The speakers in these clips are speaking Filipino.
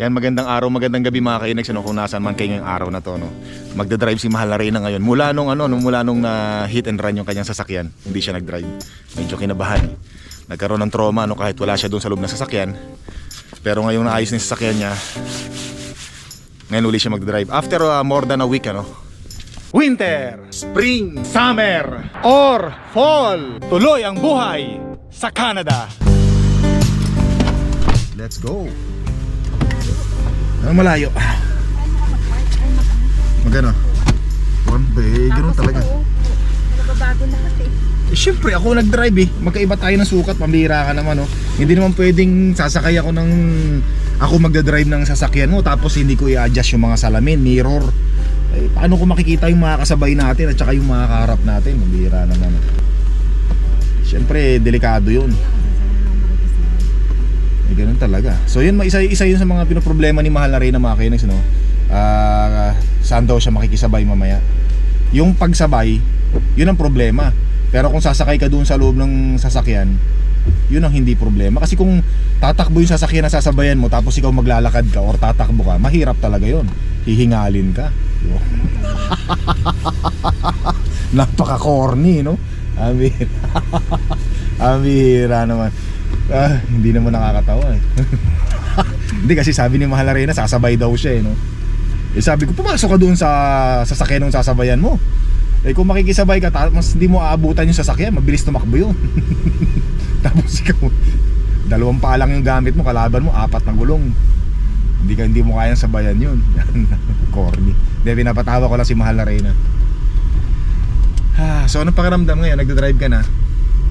Yan, magandang araw, magandang gabi mga kainags, ano, kung nasaan man kayo ngayong araw na to, no. Magdadrive si Mahal na Reyna ngayon. Mula nung, ano, mula nung na hit and run yung kanyang sasakyan, hindi siya nagdrive. Medyo kinabahan. Nagkaroon ng trauma, no, kahit wala siya doon sa loob ng sasakyan. Pero ngayong naayos na yung sasakyan niya, ngayon uli siya magdadrive. After uh, more than a week, ano, Winter, Spring, Summer, or Fall, tuloy ang buhay sa Canada. Let's go. Ang malayo. Magano? One bay, ganun talaga. Nagbabago na kasi. Eh, Siyempre, ako nag-drive eh. Magkaiba tayo ng sukat, pambira ka naman, no? Hindi naman pwedeng sasakay ako ng... Ako magdadrive ng sasakyan mo, tapos hindi ko i-adjust yung mga salamin, mirror. Eh, paano ko makikita yung mga kasabay natin at saka yung mga kaharap natin? Pambira naman. Siyempre, delikado yun. Eh, ganun talaga. So yun, isa, isa yun sa mga pinoproblema ni Mahal na Reyna mga kainex, no? Ah, saan daw siya makikisabay mamaya? Yung pagsabay, yun ang problema. Pero kung sasakay ka doon sa loob ng sasakyan, yun ang hindi problema. Kasi kung tatakbo yung sasakyan na sasabayan mo tapos ikaw maglalakad ka or tatakbo ka, mahirap talaga yun. Hihingalin ka. Napaka-corny, no? Amira. Amira naman. Ah, hindi naman nakakatawa eh. hindi kasi sabi ni Mahal Arena, sasabay daw siya eh, no? Eh sabi ko, pumasok ka doon sa sasakyan ng sasabayan mo. Eh kung makikisabay ka, tapos hindi mo aabutan yung sasakyan, mabilis tumakbo yun. tapos ikaw, dalawang paa lang yung gamit mo, kalaban mo, apat na gulong. Hindi ka hindi mo kayang sabayan yun. Corny. Hindi, pinapatawa ko lang si Mahal na Reyna. Ah, so anong pakiramdam ngayon? Nagdadrive ka na?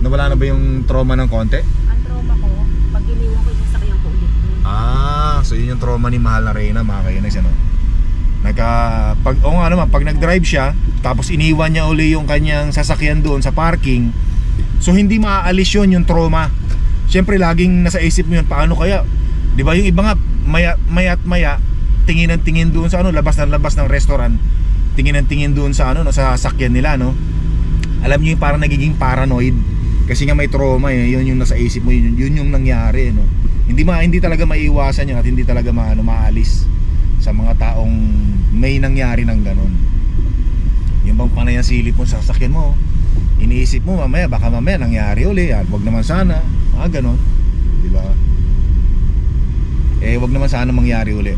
Nawala na ba yung trauma ng konti? Ang trauma ko, pag iniwan ko yung sasakyan ko ulit. Ah, so yun yung trauma ni Mahal na Reyna, mga kainis, ano? Nagka, pag, o nga naman, pag nag-drive siya, tapos iniwan niya uli yung kanyang sasakyan doon sa parking, so hindi maaalis yun yung trauma. Siyempre, laging nasa isip mo yun, paano kaya? Di ba yung iba nga, maya, maya't maya, tingin ng tingin doon sa ano, labas ng labas ng restaurant, tingin ng tingin doon sa ano, no, sa sasakyan nila, no? Alam niyo yung parang nagiging paranoid kasi nga may trauma eh, yun yung nasa isip mo, yun, yun yung nangyari, no? Hindi ma hindi talaga maiiwasan yun at hindi talaga maano maalis sa mga taong may nangyari ng ganun. Yung bang panay ang silip mo sa sasakyan mo, iniisip mo mamaya baka mamaya nangyari uli, yan, wag naman sana, ah ganun, di ba? Eh wag naman sana mangyari uli.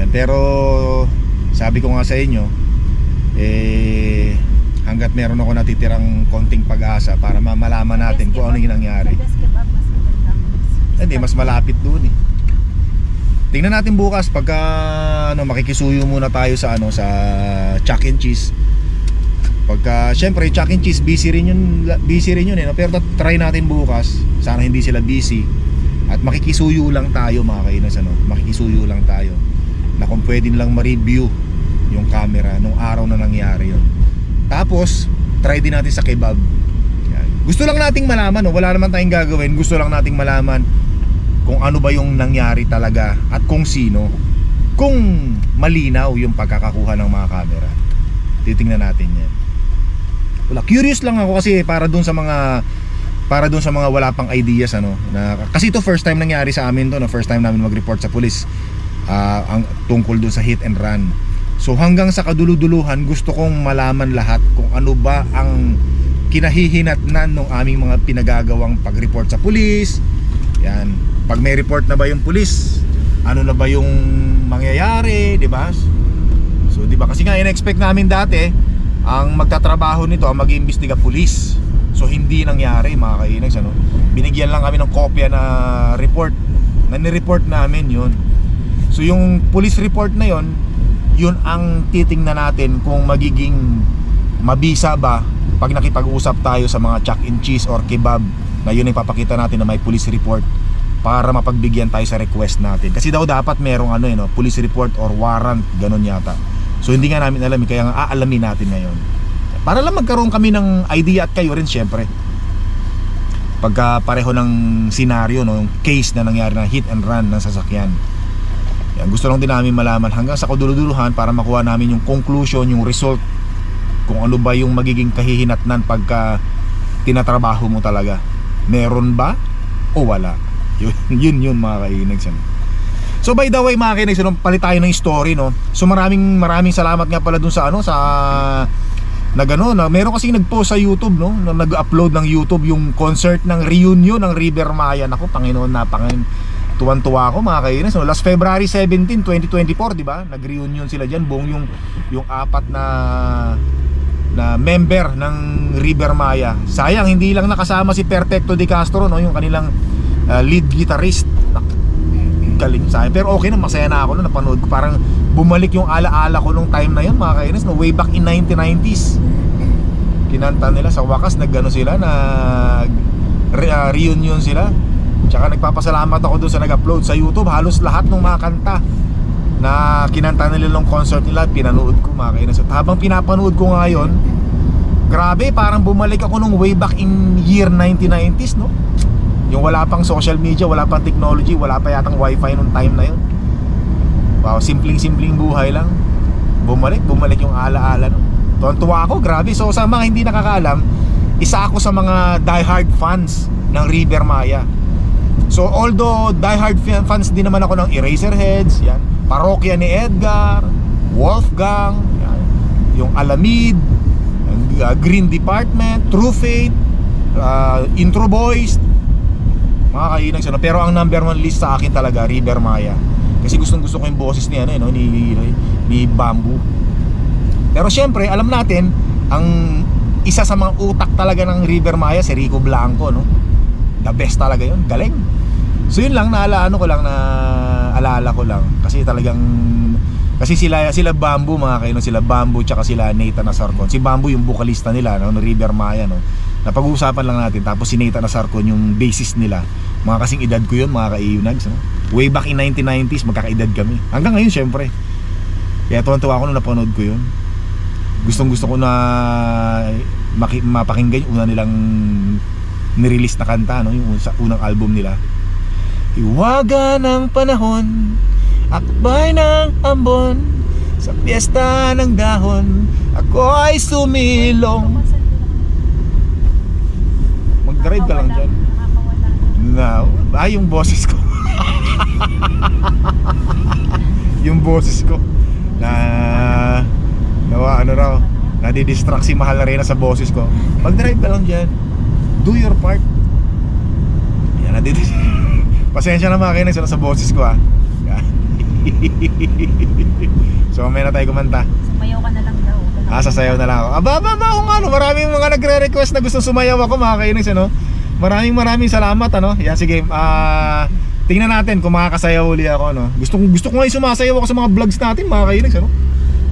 Yan, pero sabi ko nga sa inyo, eh hanggat meron ako natitirang konting pag-asa para mamalaman natin kung ano yung nangyari. Sa kebab, mas maganda. Hindi, mas malapit doon eh. Tingnan natin bukas pagka ano, makikisuyo muna tayo sa ano sa Chuck and Cheese. Pagka syempre Chuck and Cheese busy rin yun, busy rin yun eh. Pero try natin bukas. Sana hindi sila busy. At makikisuyo lang tayo mga kainas ano. Makikisuyo lang tayo. Na kung pwede nilang ma-review yung camera nung araw na nangyari yun. Tapos, try din natin sa kebab. Gusto lang nating malaman, no? wala naman tayong gagawin. Gusto lang nating malaman kung ano ba yung nangyari talaga at kung sino. Kung malinaw yung pagkakakuha ng mga camera. Titingnan natin yan. Wala, curious lang ako kasi para dun sa mga para dun sa mga wala pang ideas ano na kasi ito first time nangyari sa amin to no first time namin mag-report sa pulis ah, ang tungkol dun sa hit and run so hanggang sa kaduluduluhan gusto kong malaman lahat kung ano ba ang kinahihinatnan ng aming mga pinagagawang pag-report sa pulis yan pag may report na ba yung pulis ano na ba yung mangyayari di ba? So di ba? Kasi nga in-expect namin dati ang magtatrabaho nito ang mag-iimbestiga pulis. So hindi nangyari mga kainags ano? Binigyan lang kami ng kopya na report. Na ni-report namin yun. So yung police report na yun yun ang titingnan natin kung magiging mabisa ba pag nakipag-usap tayo sa mga chuck and cheese or kebab na yun ay papakita natin na may police report para mapagbigyan tayo sa request natin. Kasi daw dapat merong ano yun, no, police report or warrant ganun yata. So hindi nga namin alam eh, kaya nga aalamin natin ngayon. Para lang magkaroon kami ng idea at kayo rin syempre. Pagka pareho ng senaryo no, yung case na nangyari na hit and run ng sasakyan. Yan, gusto lang din namin malaman hanggang sa kaduluduluhan para makuha namin yung conclusion, yung result kung ano ba yung magiging kahihinatnan pagka tinatrabaho mo talaga. Meron ba o wala Yun, yun, yun mga kainags. Ano. So by the way mga kainags, ano, palit tayo ng story no. So maraming maraming salamat nga pala dun sa ano sa nag ano, na meron kasi nag-post sa YouTube no, na nag-upload ng YouTube yung concert ng reunion ng River Maya. Nako, Panginoon, napangin tuwan-tuwa ako mga kainis. No? Last February 17, 2024, di ba? Nag-reunion sila diyan buong yung yung apat na na member ng River Maya. Sayang hindi lang nakasama si Perfecto De Castro no, yung kanilang uh, lead guitarist. Galing sa Pero okay na, masaya na ako no, napanood ko. Parang bumalik yung alaala ko nung time na yun mga kainis, no, way back in 1990s. Kinanta nila sa wakas, nagano sila, nag re- ah, reunion sila. Tsaka nagpapasalamat ako doon sa nag-upload sa YouTube. Halos lahat ng mga kanta na kinanta nila nung concert nila, pinanood ko mga kainis. At habang pinapanood ko ngayon, grabe, parang bumalik ako nung way back in year 1990s, no? Yung wala pang social media, wala pang technology, wala pa yatang wifi nung time na yun. Wow, simpleng-simpleng buhay lang. Bumalik, bumalik yung alaala, no? Tuwan-tuwa ako, grabe. So sa mga hindi nakakaalam, isa ako sa mga diehard fans ng River Maya. So although diehard fan- fans din naman ako ng Eraserheads, yan, Parokya ni Edgar, Wolfgang, yan, yung Alamid, uh, Green Department, True Faith, uh, Intro Boys, mga kainag sila. Pero ang number one list sa akin talaga, River Maya. Kasi gustong gusto ko yung boses ni, ano, eh, no, ni, ni Bamboo. Pero syempre, alam natin, ang isa sa mga utak talaga ng River Maya, si Rico Blanco, no? The best talaga yun, galing. So yun lang, naala, ano ko lang, na alala ko lang. Kasi talagang, kasi sila, sila Bamboo, mga kayo, sila Bamboo, tsaka sila Nathan Nasarcon. Si Bamboo yung vocalista nila, no, ng River Maya, no? Napag-uusapan lang natin. Tapos si Nathan Nasarcon yung bassist nila. Mga kasing edad ko yun, mga ka-Eunags, no? Way back in 1990s, magkakaedad kami. Hanggang ngayon, syempre. Kaya tuwan-tuwa ako nung napanood ko yun gustong gusto ko na maki, mapakinggan yung una nilang nirelease na kanta no? yung sa unang album nila Iwaga ng panahon Akbay ng ambon Sa piyesta ng dahon Ako ay sumilong Mag-drive ka lang dyan. No, ah, yung boses ko. Yung boses ko. Na Nawa ano raw Nadidistract si Mahal Arena sa boses ko. Mag-drive ka lang dyan. Do your part. Yan, nadidis Pasensya na mga kayo na sa boses ko ah. So may na tayo kumanta. Sumayaw ka na lang. Ah, sasayaw na lang ako. Aba, aba, aba, kung ano, maraming mga nagre-request na gusto sumayaw ako, mga kainis, ano? Maraming maraming salamat, ano? Yan, sige, ah, tingnan natin kung makakasayaw uli ako, no? Gusto, gusto ko nga sumasayaw ako sa mga vlogs natin, mga kainis, ano?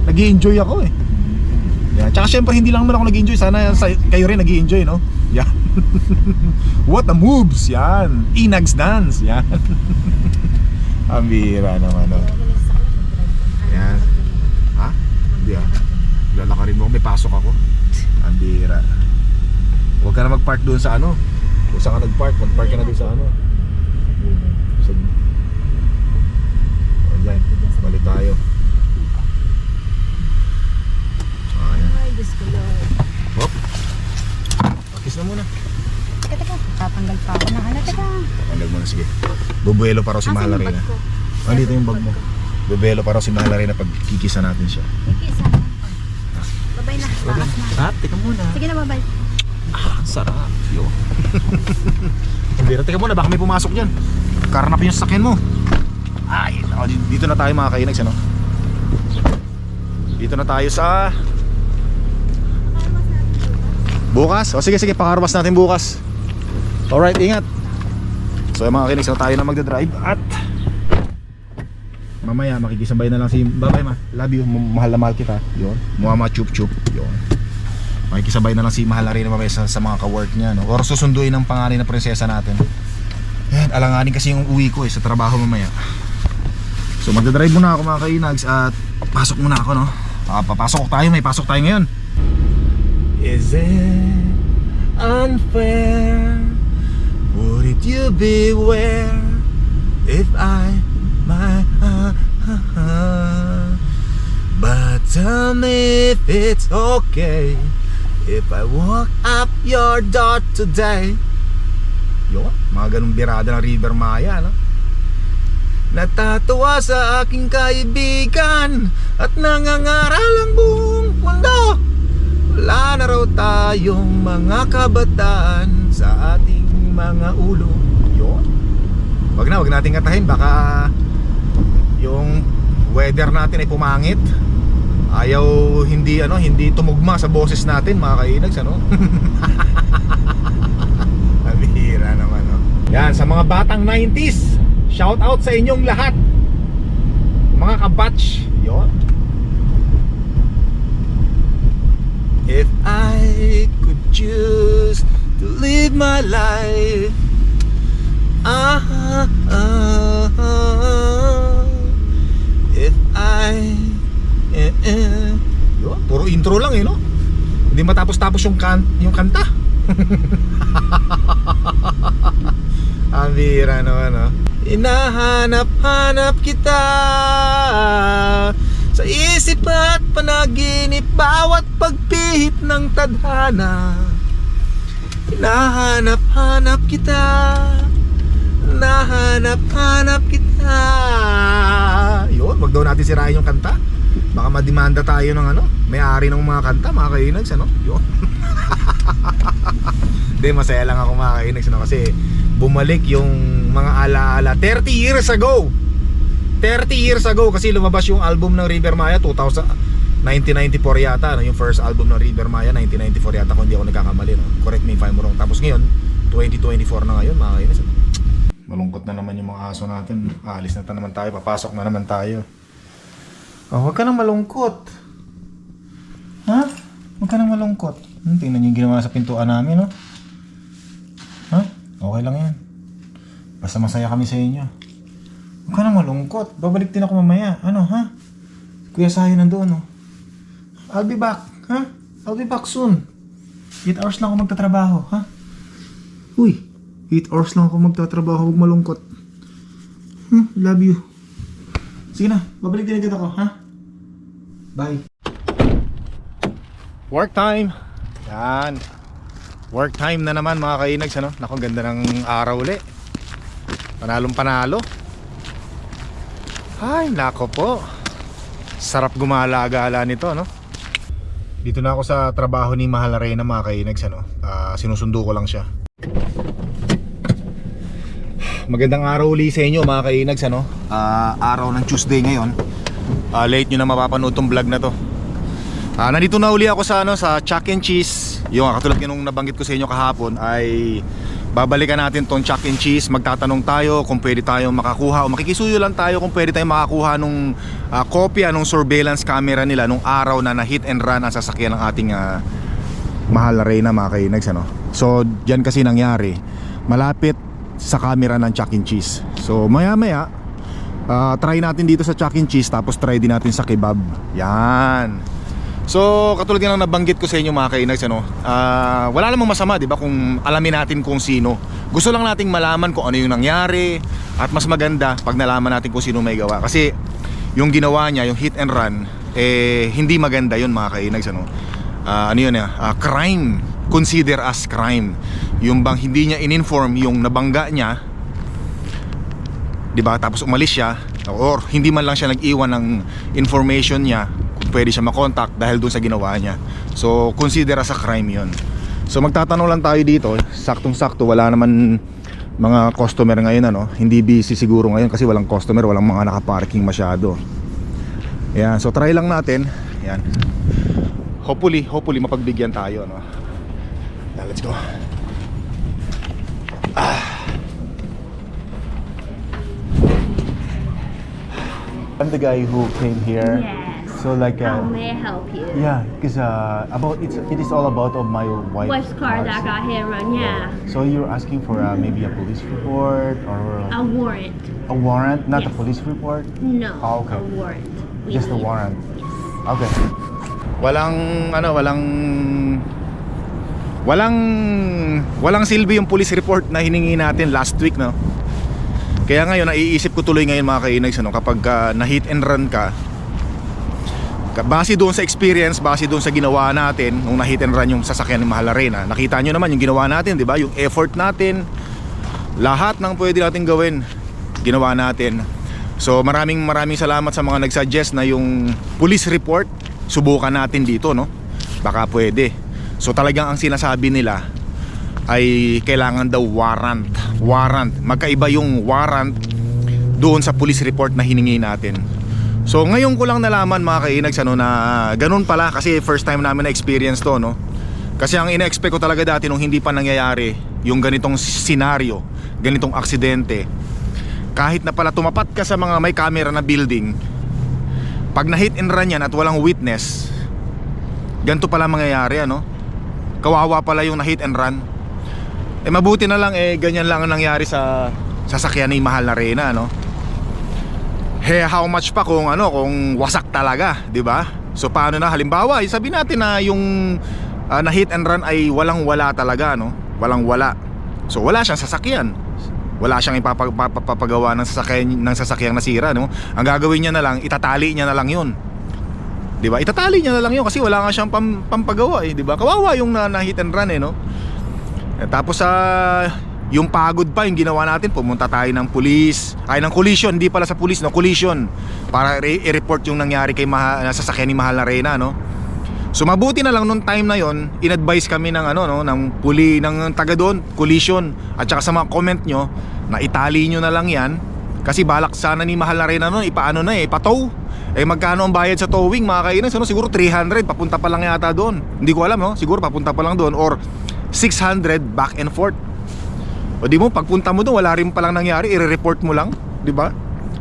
nag enjoy ako, eh. Yan, tsaka syempre, hindi lang naman ako nag enjoy sana sa, kayo rin nag enjoy no? Yan. What the moves, yan. Inags dance, yan. Ang bira naman, no? Yan. Ha? Hindi ah. Lalakarin mo ako, may pasok ako. Ang bira. Huwag ka na mag-park doon sa ano. Kung saan ka nag-park, mag-park ka na doon sa ano. Sa... Ayan, balik tayo. Ayan. Ay, Diyos ko Lord. Hop. Pakis na muna. Teka, teka. Tatanggal pa ako ng ano. Teka. Palag mo na, sige. Bubuelo pa raw si Asan Mahal yung Arena. bag ko? Ah, dito yung bag mo. Bubuelo pa raw si Mahal Arena pag kikisa natin siya. Ikisa. Babay na. Takas na. Sarap, teka muna. Sige na, babay. Ah, sarap. Yo. Bira, teka muna, baka may pumasok dyan. Karnap yung sakyan mo. Ay, dito na tayo mga kainags, ano? Dito na tayo sa... Bukas? O sige, sige, pakarwas natin bukas. Alright, ingat. So mga kainags, na tayo na magdadrive at... Mamaya, makikisabay na lang si... Bye-bye ma. Love you. Ma- Mahal na mahal kita. Yun. Mama chup chup. Yun. Makikisabay na lang si Mahal Arena mamaya sa, sa mga ka-work niya no? Or susunduin ng pangalan na prinsesa natin Yan, alanganin kasi yung uwi ko eh sa trabaho mamaya So magdadrive muna ako mga kainags at pasok muna ako no ah, Papasok tayo, may pasok tayo ngayon Is it unfair? Would you beware if I my But tell me if it's okay. If I walk up your door today. Yun, Mga ganung birada ng River Maya, no? Natatawa sa aking kaibigan At nangangaral ang buong mundo. Wala na raw tayong mga kabataan Sa ating mga ulo. Yun Wag na, wag natin katahin. Baka yung weather natin ay pumangit Ayaw hindi ano hindi tumugma sa boses natin mga kainags ano? Pabihira naman no. Yan sa mga batang 90s Shout out sa inyong lahat. Mga kabatch Yon If I could choose to live my life ah, ah, ah, If I eh. Yun, Puro intro lang eh no? Hindi matapos-tapos yung, kan yung kanta. Ang bira naman no? Inahanap-hanap kita. Sa isip at panaginip Bawat pagpihit ng tadhana. Hinahanap-hanap kita. Nahanap-hanap kita. Yun, wag daw natin sirain yung kanta Baka madimanda tayo ng ano May-ari ng mga kanta, mga kainags ano? Yun. Hindi, masaya lang ako mga kainags ano, Kasi bumalik yung mga alaala. 30 years ago! 30 years ago kasi lumabas yung album ng River Maya 2000 1994 yata no? yung first album ng River Maya 1994 yata kung hindi ako nagkakamali no? correct me if I'm wrong. Tapos ngayon 2024 na ngayon mga kainis malungkot na naman yung mga aso natin. Alis na naman tayo papasok na naman tayo oh, huwag ka nang malungkot ha? huwag ka nang malungkot hmm, tingnan niyo yung ginawa sa pintuan namin no? ha? okay lang yan basta masaya kami sa inyo huwag ka nang malungkot babalik din ako mamaya ano ha? kuya Sayo nandoon no? I'll be back, ha? I'll be back soon. 8 hours lang ako magtatrabaho, ha? Uy, 8 hours lang ako magtatrabaho, huwag malungkot. Hmm, love you. Sige na, babalik din agad ako, ha? Bye. Work time. Yan. Work time na naman mga kainags, ano? Naku, ganda ng araw uli. Panalong panalo. Ay, nako po. Sarap gumala-gala nito, no? Dito na ako sa trabaho ni Mahal Arena mga kainags ano. Ah, sinusundo ko lang siya. Magandang araw uli sa inyo mga kainags ano. Ah, araw ng Tuesday ngayon. Ah, late nyo na mapapanood tong vlog na to. Ah, nandito na uli ako sa ano sa Chuck and Cheese. Yung katulad ng nabanggit ko sa inyo kahapon ay babalikan natin tong Chuck and Cheese. Magtatanong tayo kung pwede tayong makakuha o makikisuyo lang tayo kung pwede tayong makakuha nung ah, kopya nung surveillance camera nila nung araw na na hit and run ang sasakyan ng ating ah, mahal na Reyna mga kainags ano. So diyan kasi nangyari. Malapit sa camera ng Chuck and Cheese. So maya maya ah, try natin dito sa Chuck and Cheese tapos try din natin sa kebab. Yan. So, katulad nga ng nabanggit ko sa inyo mga kainags, ano, ah, wala namang masama, di ba, kung alamin natin kung sino. Gusto lang nating malaman kung ano yung nangyari at mas maganda pag nalaman natin kung sino may gawa. Kasi yung ginawa niya, yung hit and run, eh, hindi maganda yun mga kainags, ano. Ah, ano yun, ah, crime. Consider as crime. Yung bang hindi niya in-inform yung nabangga niya, di ba, tapos umalis siya, or hindi man lang siya nag-iwan ng information niya kung pwede siya makontakt dahil dun sa ginawa niya. So, consider as a crime yun. So, magtatanong lang tayo dito. Saktong-sakto, wala naman mga customer ngayon ano. Hindi busy siguro ngayon kasi walang customer, walang mga nakaparking masyado. Ayan, so try lang natin. Ayan. Hopefully, hopefully mapagbigyan tayo no. Yeah, let's go. I'm the guy who came here. Yes. So like How uh, may I help you? yeah, because uh, about it's it is all about of my wife. Wife's car that got hit and run, yeah. So you're asking for uh, maybe a police report or A warrant. a warrant, not a police report, No. Ah, okay. A warrant. We just a need. warrant. Okay. Walang ano, walang walang walang silbi yung police report na hiningi natin last week, no. Kaya ngayon naiisip ko tuloy ngayon mga kainags ano, kapag uh, na hit and run ka, base doon sa experience, base doon sa ginawa natin nung na hit and run yung sasakyan ni Mahal Arena. Nakita nyo naman yung ginawa natin, 'di ba? Yung effort natin lahat ng pwede natin gawin ginawa natin so maraming maraming salamat sa mga nagsuggest na yung police report subukan natin dito no baka pwede so talagang ang sinasabi nila ay kailangan daw warrant warrant magkaiba yung warrant doon sa police report na hiningi natin So ngayon ko lang nalaman mga kainags ano na ganun pala kasi first time namin na experience to no. Kasi ang ina-expect ko talaga dati nung hindi pa nangyayari yung ganitong senaryo, ganitong aksidente. Kahit na pala tumapat ka sa mga may camera na building, pag na hit and run yan at walang witness, ganito pala mangyayari ano. Kawawa pala yung na hit and run. Eh mabuti na lang eh ganyan lang ang nangyari sa sasakyan ni Mahal na Reyna no. Hey, how much pa kung ano, kung wasak talaga, 'di ba? So paano na halimbawa, eh, sabi natin na yung ah, na hit and run ay walang wala talaga, no? Walang wala. So wala siyang sasakyan. Wala siyang ipapag- ipapagawa ng sasakyan ng sasakyang nasira, no? Ang gagawin niya na lang, itatali niya na lang 'yun. 'Di ba? Itatali niya na lang 'yun kasi wala nga siyang pam, pampagawa, eh, 'di ba? Kawawa yung na, na hit and run eh, no? Eh, tapos sa yung pagod pa yung ginawa natin pumunta tayo ng police ay ng collision hindi pala sa police no? Collision. Para i-report yung nangyari kay Maha, na sasakyan ni Mahal na Reyna no? So mabuti na lang nung time na yon in-advise kami ng ano no? Ng puli ng taga doon collision. At saka sa mga comment nyo na itali nyo na lang yan. Kasi balak sana ni Mahal na Reyna noon ipaano na eh patow eh magkano ang bayad sa towing mga kainan ano, siguro 300 papunta pa lang yata doon. Hindi ko alam no? Siguro papunta pa lang doon. Or 600 back and forth. O di mo, pagpunta mo doon, wala rin palang nangyari, i-report mo lang, di ba?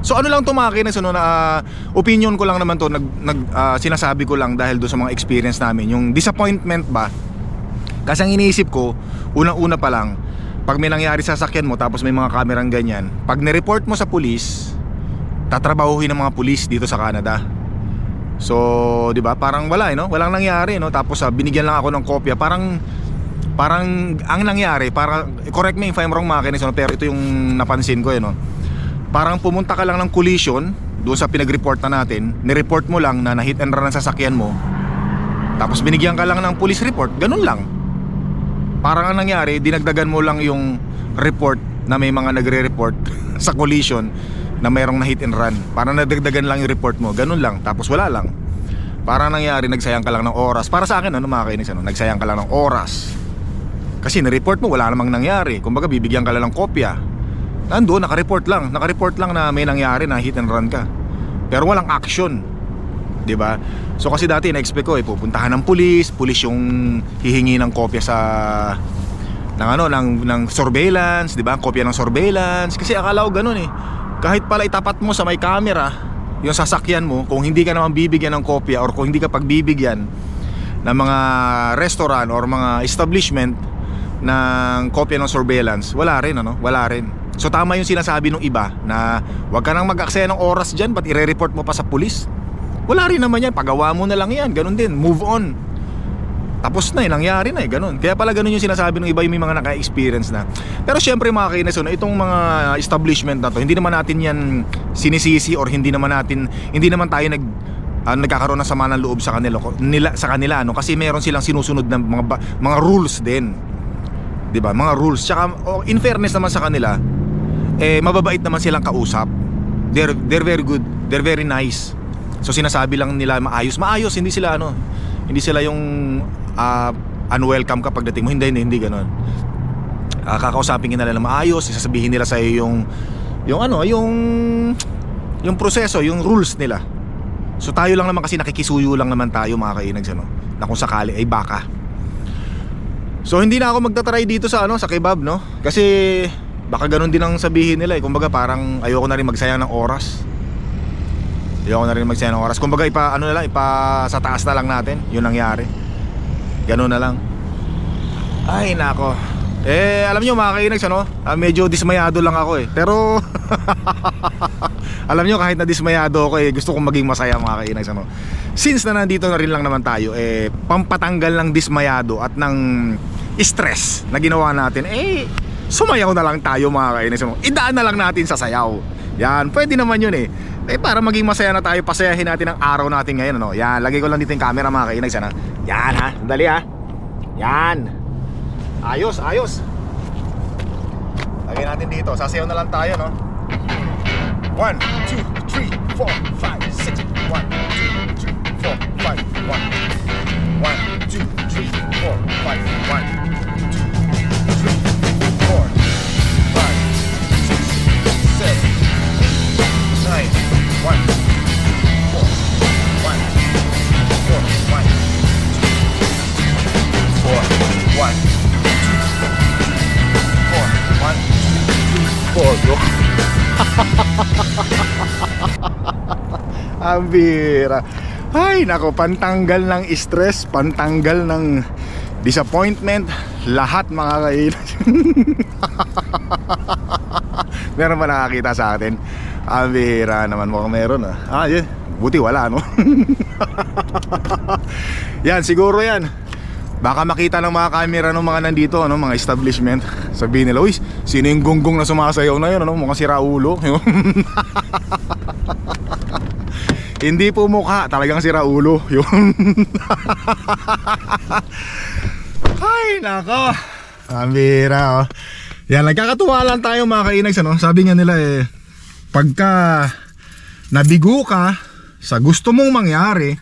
So ano lang to mga kinis, ano, na ah, opinion ko lang naman to, nag, nag, ah, sinasabi ko lang dahil doon sa mga experience namin, yung disappointment ba? Kasi ang iniisip ko, unang-una pa lang, pag may nangyari sa sakyan mo tapos may mga kamerang ganyan, pag nireport mo sa pulis, tatrabahuhin ng mga pulis dito sa Canada. So, 'di ba? Parang wala eh, no? Walang nangyari, no? Tapos ah, binigyan lang ako ng kopya. Parang parang ang nangyari, para correct me if I'm wrong mga kinis, pero ito yung napansin ko eh, no? Parang pumunta ka lang ng collision doon sa pinag-report na natin, ni-report mo lang na na-hit and run ang sasakyan mo. Tapos binigyan ka lang ng police report, ganun lang. Parang ang nangyari, dinagdagan mo lang yung report na may mga nagre-report sa collision na mayroong na hit and run. Parang nadagdagan lang yung report mo, ganun lang. Tapos wala lang. Parang nangyari, nagsayang ka lang ng oras. Para sa akin, ano mga kainis, ano, nagsayang ka lang ng oras. Kasi na-report mo, wala namang nangyari. Kumbaga, bibigyan ka lang ng kopya. Nandun, naka-report lang. Naka-report lang na may nangyari na hit and run ka. Pero walang action. 'di ba? So kasi dati na-expect ko eh pupuntahan ng pulis, pulis yung hihingi ng kopya sa ng ano ng ng surveillance, 'di ba? Kopya ng surveillance kasi akala ko ganoon eh. Kahit pala itapat mo sa may camera yung sasakyan mo, kung hindi ka naman bibigyan ng kopya or kung hindi ka pagbibigyan ng mga restaurant or mga establishment ng kopya ng surveillance, wala rin ano, wala rin. So tama yung sinasabi ng iba na wag ka nang mag-aksaya ng oras diyan, ba't ire-report mo pa sa pulis? Wala rin naman yan, pagawa mo na lang yan, ganun din, move on. Tapos na eh, nangyari na eh, ganun. Kaya pala ganun yung sinasabi ng iba yung may mga naka-experience na. Pero syempre mga kaineso, na itong mga establishment na to, hindi naman natin yan sinisisi or hindi naman natin, hindi naman tayo nag ah, nagkakaroon ng sama ng loob sa kanila, nila, sa kanila ano kasi meron silang sinusunod ng mga mga rules din. 'Di ba? Mga rules. Tsaka oh, in fairness naman sa kanila, eh mababait naman silang kausap. They're they're very good. They're very nice. So sinasabi lang nila maayos, maayos, hindi sila ano, hindi sila yung ah, unwelcome ka pagdating mo. Hindi, hindi, hindi ganoon. Ah, kakausapin ka nila na maayos, sasabihin nila sa iyo yung yung ano, yung yung proseso, yung rules nila. So tayo lang naman kasi nakikisuyo lang naman tayo mga kainags ano, na kung sakali ay baka. So hindi na ako magta-try dito sa ano, sa kebab no? Kasi baka ganun din ang sabihin nila eh. Kumbaga parang ayoko na rin magsayang ng oras. Ayoko na rin magsayang ng oras. Kumbaga ipa ano na lang, ipa sa taas na lang natin, yun nangyari. Ganun na lang. Ay nako. Eh alam niyo mga kainags ano, ah, medyo dismayado lang ako eh. Pero alam niyo kahit na dismayado ako eh, gusto kong maging masaya mga kainags ano. Since na nandito na rin lang naman tayo, eh pampatanggal ng dismayado at ng stress na ginawa natin, eh sumayaw na lang tayo mga kainags ano. Idaan na lang natin sa sayaw. Yan, pwede naman yun eh. Eh para maging masaya na tayo, pasayahin natin ang araw natin ngayon ano. Yan, lagay ko lang dito yung camera mga kainags ano. Yan ha, sandali ha. Yan. Ayos, ayos. Lagay natin dito. Sasayaw na lang tayo, no? 1, 2, 3, 4, 5, 6 Ang bira. Ay, nako, pantanggal ng stress, pantanggal ng disappointment, lahat mga kainan. meron ba nakakita sa atin? Ang bira naman mukhang meron ah. Ah, yun. Buti wala, no? yan, siguro yan. Baka makita ng mga camera ng mga nandito, ano, mga establishment. Sabihin nila, uy, sino yung gonggong na sumasayaw na yun, ano, mukhang sira ulo. Hindi po mukha, talagang sira ulo. Yun. Ay, nako. Ambira, oh. Yan, nagkakatuwa lang tayo mga kainags, ano? Sabi nga nila eh, pagka nabigo ka sa gusto mong mangyari,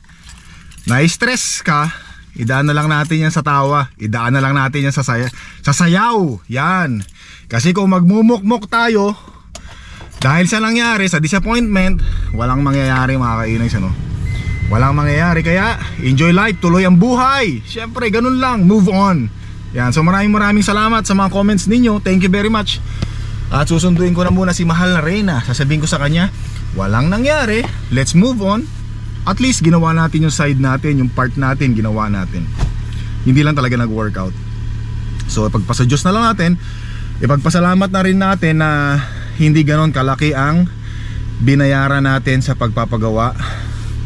na-stress ka, idaan na lang natin yan sa tawa, idaan na lang natin yan sa, saya, sa sayaw, yan. Kasi kung magmumukmok tayo, dahil sa nangyari, sa disappointment, walang mangyayari mga kainags, ano? Walang mangyayari, kaya enjoy life, tuloy ang buhay. Siyempre, ganun lang, move on. Yan, so maraming maraming salamat sa mga comments ninyo. Thank you very much. At susunduin ko na muna si Mahal na Reyna. Sasabihin ko sa kanya, walang nangyari, let's move on. At least ginawa natin yung side natin, yung part natin, ginawa natin. Hindi lang talaga nag-workout. So ipagpasa Diyos na lang natin, ipagpasalamat na rin natin na hindi ganon kalaki ang binayaran natin sa pagpapagawa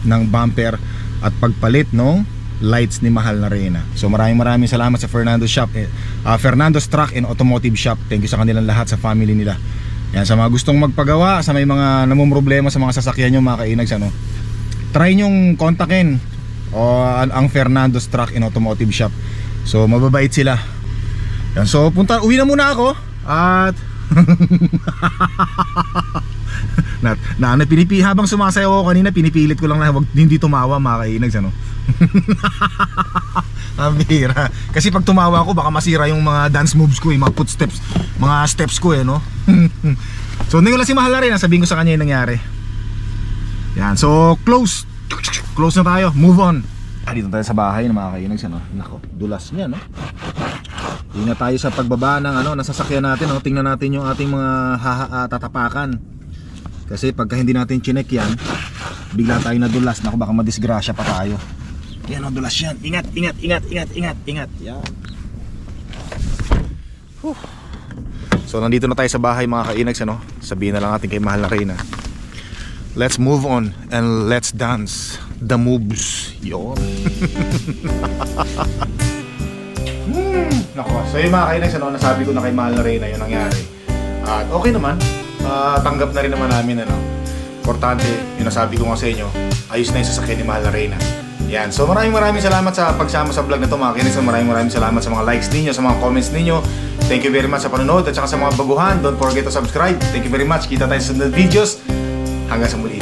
ng bumper at pagpalit ng lights ni Mahal na Reyna. So maraming maraming salamat sa Fernando's Shop, eh, ah, Fernando's Truck and Automotive Shop. Thank you sa kanilang lahat sa family nila. Yan sa mga gustong magpagawa, sa may mga namumroblema sa mga sasakyan nyo mga kainags ano. Try nyong kontakin o ang Fernando's Truck and Automotive Shop. So mababait sila. Yan, so punta uwi na muna ako at na, na ano, pinipi, habang sumasayaw ako kanina pinipilit ko lang na wag hindi tumawa mga kainags ano? Ang bira kasi pag tumawa ako baka masira yung mga dance moves ko eh, mga footsteps mga steps ko eh no? So hindi ko lang si Mahal na rin sabihin ko sa kanya yung nangyari. Yan. So close. Close na tayo. Move on. Ah, dito tayo sa bahay ng mga kainags ano? Nako dulas niya no Ingat tayo sa pagbaba ng ano, nasasakyan natin, no? tingnan natin yung ating mga ah, tatapakan. Kasi pagka hindi natin chinek yan, bigla tayo nadulas, naku baka madisgrasya pa tayo. Yan o, dulas yan. Ingat, ingat, ingat, ingat, ingat, ingat. Yan. Whew. So nandito na tayo sa bahay mga kainags, ano? Sabihin na lang natin kay Mahal na Reyna. Let's move on and let's dance the moves. Yon. Nako, so yung mga kainags, ano, nasabi ko na kay Mahal na Reyna yung nangyari. At okay naman, Ah, tanggap na rin naman namin, ano. Importante, yung nasabi ko nga sa inyo, ayos na yung sasakyan ni Mahal na Reyna. Yan, so maraming maraming salamat sa pagsama sa vlog na to mga kinis. Maraming maraming salamat sa mga likes ninyo, sa mga comments ninyo. Thank you very much sa panonood at saka sa mga baguhan. Don't forget to subscribe. Thank you very much. Kita tayo sa sunod videos. Hanggang sa muli.